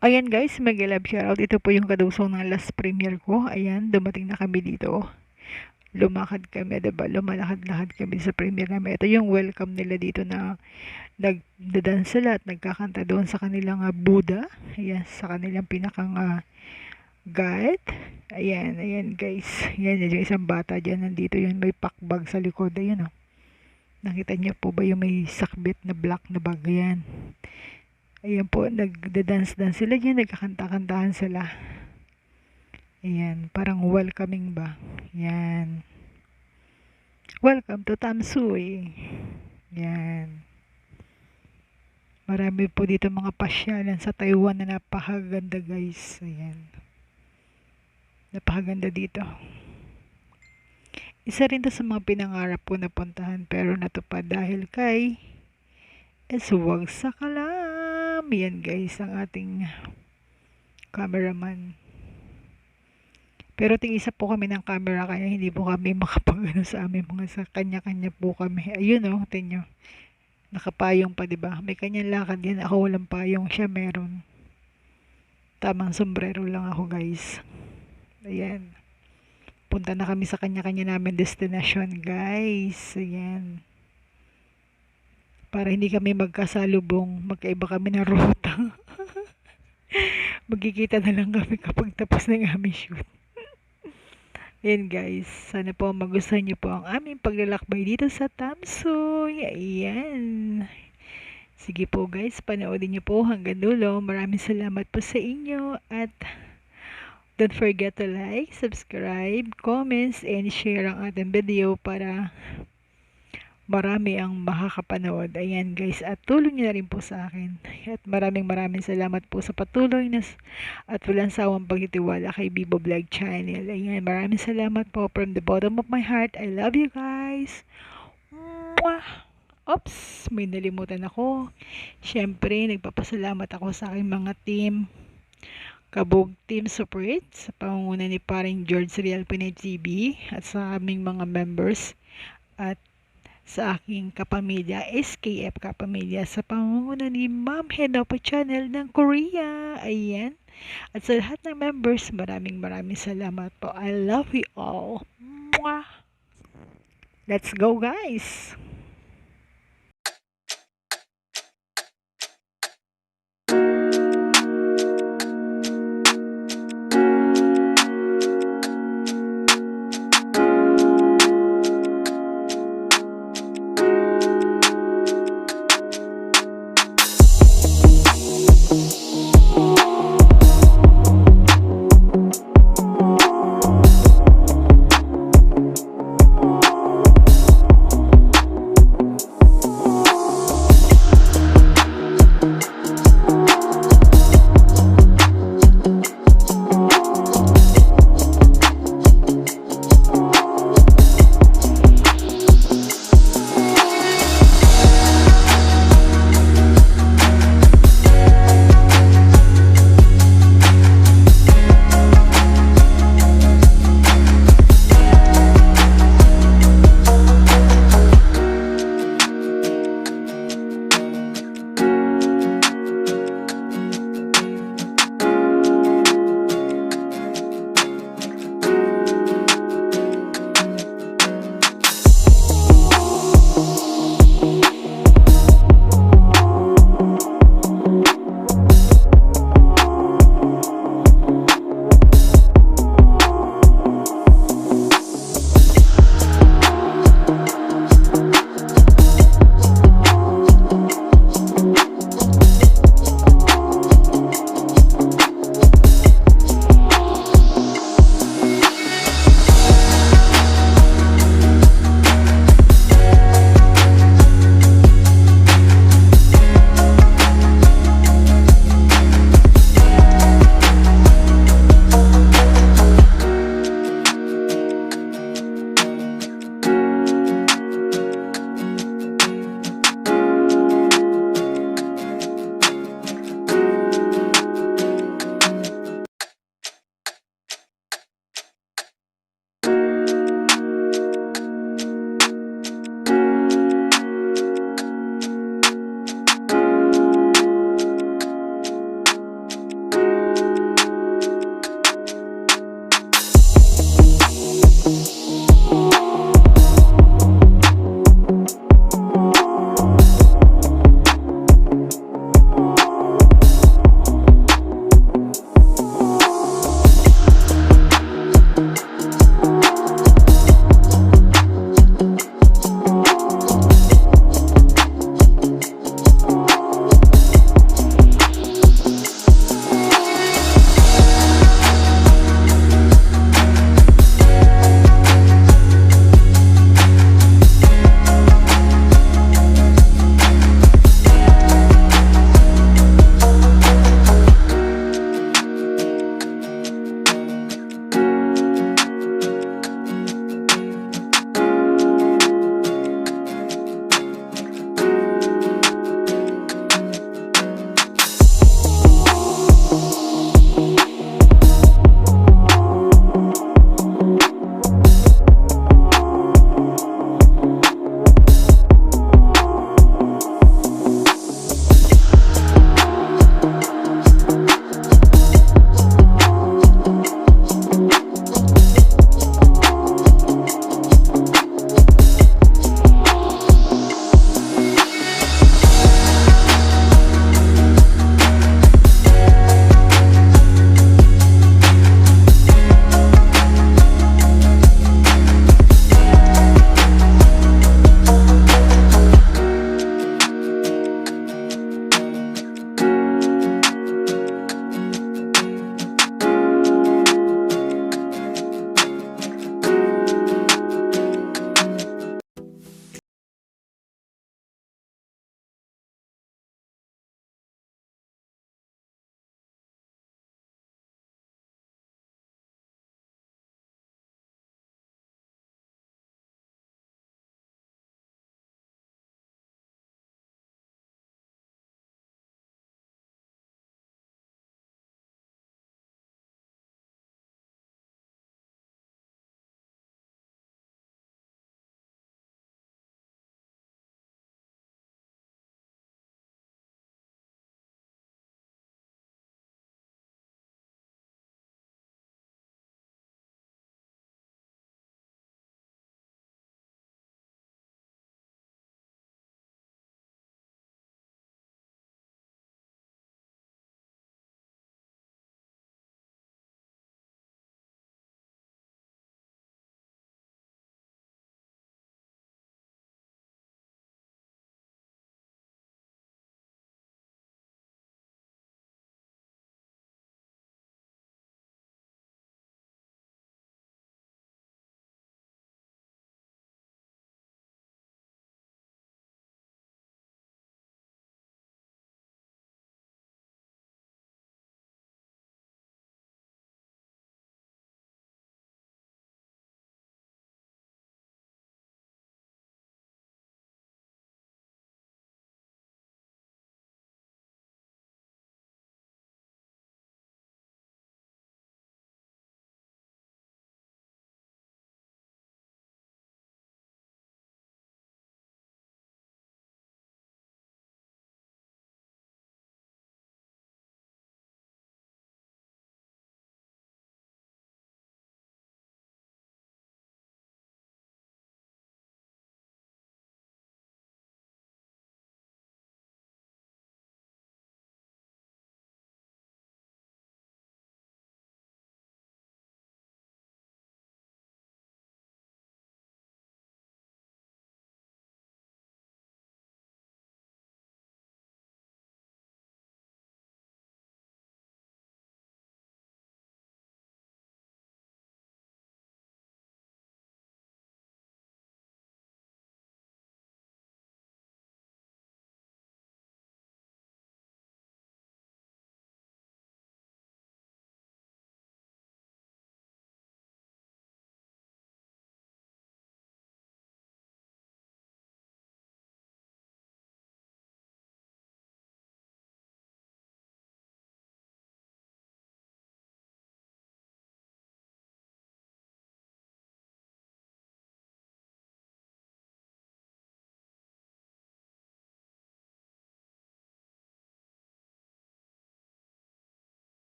Ayan guys, mag-love shoutout. Ito po yung kadusong ng last premiere ko. Ayan, dumating na kami dito. Lumakad kami, diba? Lumalakad-lakad kami sa premiere namin. Ito yung welcome nila dito na nagdadan sila at nagkakanta doon sa kanilang uh, Buddha. Ayan, sa kanilang pinakang uh, guide. Ayan, ayan guys. Ayan, yung isang bata dyan. Nandito yun, may pakbag sa likod. Ayan oh. Nakita niyo po ba yung may sakbit na black na bag? Ayan. Ayan po, nagda-dance-dance sila dyan, nagkakanta-kantahan sila. Ayan, parang welcoming ba? Ayan. Welcome to Tamsui. Ayan. Marami po dito mga pasyalan sa Taiwan na napakaganda guys. Ayan. Napakaganda dito. Isa rin to sa mga pinangarap ko na puntahan pero natupad dahil kay Eswag sa kalam. Yan guys, ang ating cameraman. Pero ting isa po kami ng camera kaya hindi po kami makapagano sa amin mga sa kanya-kanya po kami. Ayun oh, tingnan Nakapayong pa 'di ba? May kanyang lakad yan. Ako walang payong, siya meron. Tamang sombrero lang ako, guys. Ayan. Punta na kami sa kanya-kanya namin destination, guys. Ayan para hindi kami magkasalubong, magkaiba kami ng ruta. Magkikita na lang kami kapag tapos ng aming shoot. Ayan guys, sana po magustuhan niyo po ang aming paglalakbay dito sa Tamsoy. Ayan. Sige po guys, panoodin niyo po hanggang dulo. Maraming salamat po sa inyo at don't forget to like, subscribe, comments, and share ang ating video para marami ang makakapanood. Ayan guys, at tulong niyo na rin po sa akin. At maraming maraming salamat po sa patuloy na at walang sawang pagtitiwala kay Bibo Vlog Channel. Ayan, maraming salamat po from the bottom of my heart. I love you guys. Mwah! Oops, may nalimutan ako. Siyempre, nagpapasalamat ako sa aking mga team. Kabog Team Support sa pangunguna ni paring George Real Pinay TV at sa aming mga members at sa aking kapamilya, SKF Kapamilya, sa pamumuno ni Ma'am Henopa Channel ng Korea. Ayan. At sa lahat ng members, maraming maraming salamat po. I love you all. Mwah! Let's go guys!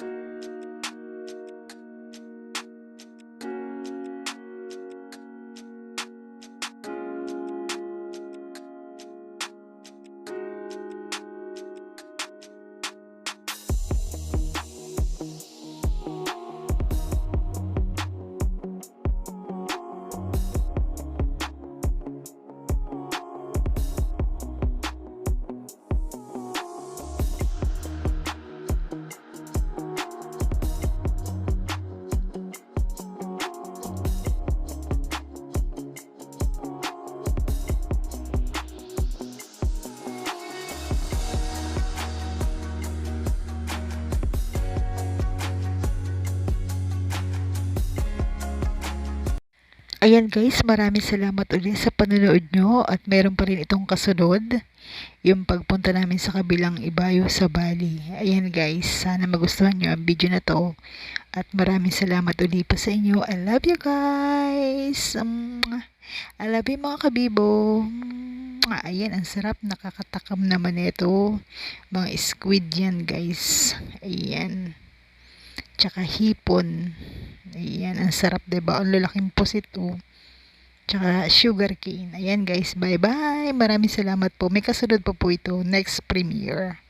you Ayan guys, maraming salamat ulit sa panonood nyo at meron pa rin itong kasunod, yung pagpunta namin sa kabilang ibayo sa Bali. Ayan guys, sana magustuhan nyo ang video na to at maraming salamat ulit pa sa inyo. I love you guys! Um, I love you mga kabibo! Ayan, ang sarap, nakakatakam naman ito. Mga squid yan guys. Ayan. Tsaka hipon. Ayan, ang sarap, ba? Ang lalaking pusit, oh. Tsaka sugar cane. Ayan, guys. Bye-bye. Maraming salamat po. May kasunod pa po ito. Next premiere.